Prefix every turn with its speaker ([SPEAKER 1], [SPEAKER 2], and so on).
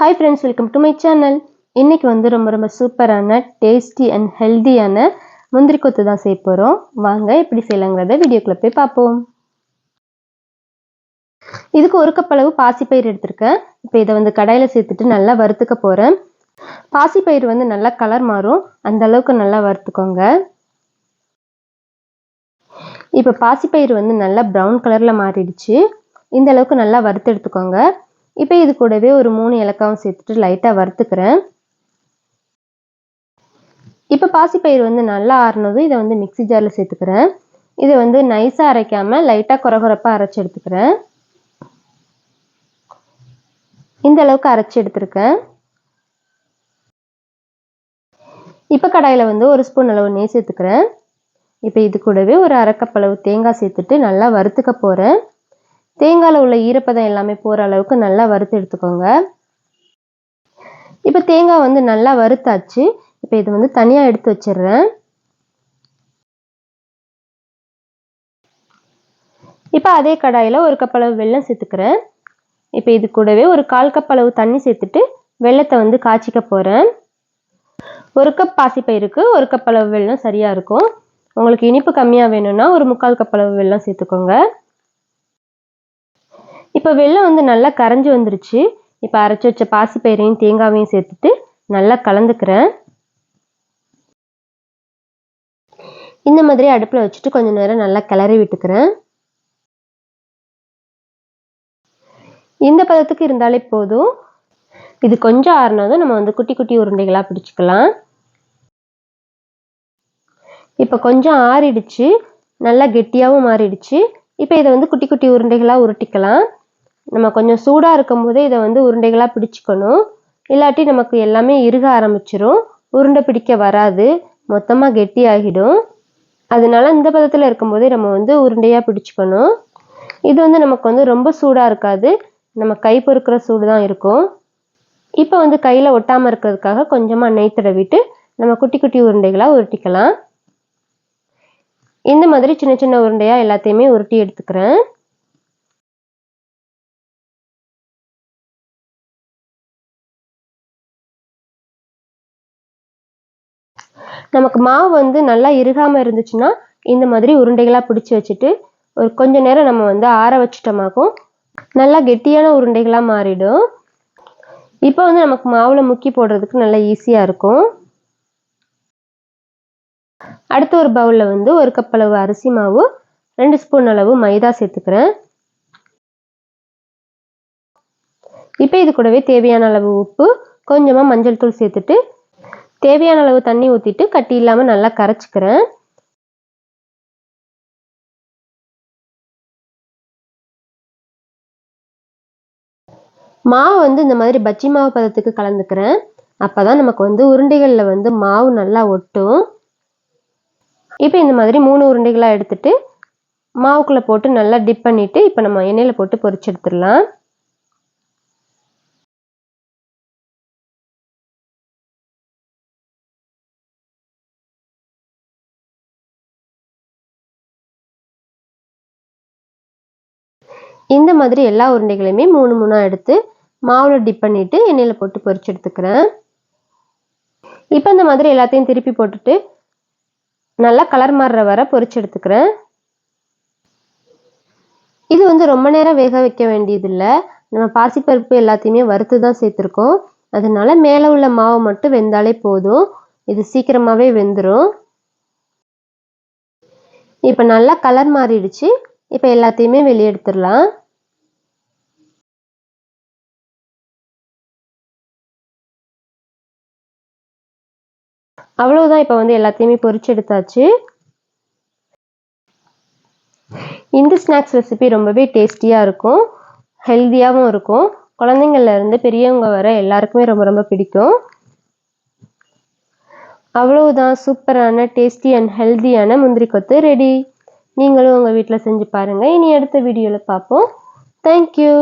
[SPEAKER 1] Hi friends welcome to my channel இன்றைக்கி வந்து ரொம்ப ரொம்ப சூப்பரான டேஸ்டி அண்ட் ஹெல்தியான முந்திரி கொத்து தான் செய்ய போகிறோம் வாங்க எப்படி செய்யலாங்கிறத வீடியோக்குள்ள போய் பார்ப்போம். இதுக்கு ஒரு கப் அளவு பாசிப்பயிர் எடுத்திருக்கேன். இப்போ இதை வந்து கடாயில் சேர்த்துட்டு நல்லா வறுத்துக்க போகிறேன் பாசிப்பயிர் வந்து நல்லா கலர் மாறும். அந்த அளவுக்கு நல்லா வறுத்துக்கோங்க. இப்போ பாசிப்பயிர் வந்து நல்லா ப்ரௌன் கலரில் மாறிடுச்சு. இந்த அளவுக்கு நல்லா வறுத்து எடுத்துக்கோங்க. இப்போ இது கூடவே ஒரு மூணு இலக்காவும் சேர்த்துட்டு லைட்டாக வறுத்துக்கிறேன். இப்போ பாசிப்பயிர் வந்து நல்லா ஆறுனதும் இதை வந்து மிக்சி ஜாரில் சேர்த்துக்கிறேன். இதை வந்து நைஸாக அரைக்காமல் லைட்டாக குறகுறப்பாக அரைச்சி எடுத்துக்கிறேன். இந்த அளவுக்கு அரைச்சி எடுத்துருக்கேன். இப்போ கடாயில் வந்து ஒரு ஸ்பூன் அளவு நெய் சேர்த்துக்கிறேன். இப்போ இது கூடவே ஒரு அரைக்கப் அளவு தேங்காய் சேர்த்துட்டு நல்லா வறுத்துக்க போகிறேன் தேங்காயில் உள்ள ஈரப்பதம் எல்லாமே போகிற அளவுக்கு நல்லா வறுத்து எடுத்துக்கோங்க. இப்போ தேங்காய் வந்து நல்லா வறுத்தாச்சு. இப்போ இது வந்து தனியாக எடுத்து வச்சிடுறேன். இப்போ அதே கடாயில் ஒரு கப் அளவு வெல்லம் சேர்த்துக்கிறேன். இப்போ இது கூடவே ஒரு கால் கப் அளவு தண்ணி சேர்த்துட்டு வெள்ளத்தை வந்து காய்ச்சிக்க போகிறேன் ஒரு கப் பாசிப்பயிருக்கு ஒரு கப் அளவு வெள்ளம் சரியாக இருக்கும். உங்களுக்கு இனிப்பு கம்மியாக வேணும்னா ஒரு முக்கால் கப் அளவு வெள்ளம் சேர்த்துக்கோங்க. இப்போ வெள்ளம் வந்து நல்லா கரைஞ்சி வந்துருச்சு. இப்போ அரைச்சி வச்ச பாசிப்பயிரையும் தேங்காவையும் சேர்த்துட்டு நல்லா கலந்துக்கிறேன். இந்த மாதிரி அடுப்பில் வச்சுட்டு கொஞ்சம் நேரம் நல்லா கிளறி விட்டுக்கிறேன். இந்த பதத்துக்கு இருந்தாலே போதும். இது கொஞ்சம் ஆறுனதும் நம்ம வந்து குட்டி குட்டி உருண்டைகளாக பிடிச்சிக்கலாம். இப்போ கொஞ்சம் ஆறிடுச்சு. நல்லா கெட்டியாகவும் மாறிடுச்சு. இப்போ இதை வந்து குட்டி குட்டி உருண்டைகளாக உருட்டிக்கலாம். நம்ம கொஞ்சம் சூடாக இருக்கும் போதே இதை வந்து உருண்டைகளாக பிடிச்சிக்கணும். இல்லாட்டி நமக்கு எல்லாமே இறுக ஆரம்பிச்சிரும். உருண்டை பிடிக்க வராது. மொத்தமாக கெட்டி ஆகிடும் அதனால இந்த பதத்தில் இருக்கும்போதே நம்ம வந்து உருண்டையாக பிடிச்சிக்கணும். இது வந்து நமக்கு வந்து ரொம்ப சூடாக இருக்காது. நம்ம கை பொறுக்கிற சூடு தான் இருக்கும். இப்போ வந்து கையில் ஒட்டாமல் இருக்கிறதுக்காக கொஞ்சமாக நெய் தடவிட்டு நம்ம குட்டி குட்டி உருண்டைகளாக உருட்டிக்கலாம். இந்த மாதிரி சின்ன சின்ன உருண்டையாக எல்லாத்தையுமே உருட்டி எடுத்துக்கிறேன். நமக்கு மாவு வந்து நல்லா இறுகாமல் இருந்துச்சுன்னா இந்த மாதிரி உருண்டைகளாக பிடிச்சி வச்சுட்டு ஒரு கொஞ்ச நேரம் நம்ம வந்து ஆற வச்சிட்டோமாக்கும் நல்லா கெட்டியான உருண்டைகளாக மாறிடும். இப்போ வந்து நமக்கு மாவில் முக்கி போடுறதுக்கு நல்லா ஈஸியாக இருக்கும். அடுத்து ஒரு பவுலில் வந்து ஒரு கப் அளவு அரிசி மாவு ரெண்டு ஸ்பூன் அளவு மைதா சேர்த்துக்கிறேன். இப்போ இது கூடவே தேவையான அளவு உப்பு கொஞ்சமாக மஞ்சள் தூள் சேர்த்துட்டு தேவையான அளவு தண்ணி ஊற்றிட்டு கட்டி இல்லாமல் நல்லா கரைச்சிக்கிறேன். மாவு வந்து இந்த மாதிரி பஜ்ஜி மாவு பதத்துக்கு கலந்துக்கிறேன். அப்போ தான் நமக்கு வந்து உருண்டைகளில் வந்து மாவு நல்லா ஒட்டும். இப்போ இந்த மாதிரி மூணு உருண்டைகளாக எடுத்துட்டு மாவுக்குள்ளே போட்டு நல்லா டிப் பண்ணிவிட்டு இப்போ நம்ம எண்ணெயில் போட்டு பொரிச்சு எடுத்துடலாம். இந்த மாதிரி எல்லா உருண்டைகளையுமே மூணு மூணாக எடுத்து மாவில் டிப் பண்ணிவிட்டு எண்ணெயில் போட்டு பொரிச்சு எடுத்துக்கிறேன். இப்போ இந்த மாதிரி எல்லாத்தையும் திருப்பி போட்டுட்டு நல்லா கலர் மாறுற வர பொரிச்சு எடுத்துக்கிறேன். இது வந்து ரொம்ப நேரம் வேக வைக்க வேண்டியதில்லை. நம்ம பாசிப்பருப்பு எல்லாத்தையுமே வறுத்து தான் சேர்த்துருக்கோம். அதனால மேலே உள்ள மாவு மட்டும் வெந்தாலே போதும். இது சீக்கிரமாகவே வெந்துடும் இப்போ நல்லா கலர் மாறிடுச்சு. இப்போ எல்லாத்தையுமே வெளியே எடுத்துடலாம். அவ்வளவுதான் இப்போ வந்து எல்லாத்தையுமே பொறிச்சு எடுத்தாச்சு. இந்த ஸ்நாக்ஸ் ரெசிபி ரொம்பவே டேஸ்டியாக இருக்கும். ஹெல்த்தியாகவும் இருக்கும். குழந்தைங்கள்லேருந்து பெரியவங்க வர எல்லாருக்குமே ரொம்ப ரொம்ப பிடிக்கும். அவ்வளவுதான் சூப்பரான டேஸ்டி அண்ட் ஹெல்த்தியான முந்திரி கொத்து ரெடி நீங்களும் உங்கள் வீட்டில் செஞ்சு பாருங்கள் இனி அடுத்த வீடியோவில் பார்ப்போம் தேங்க்யூ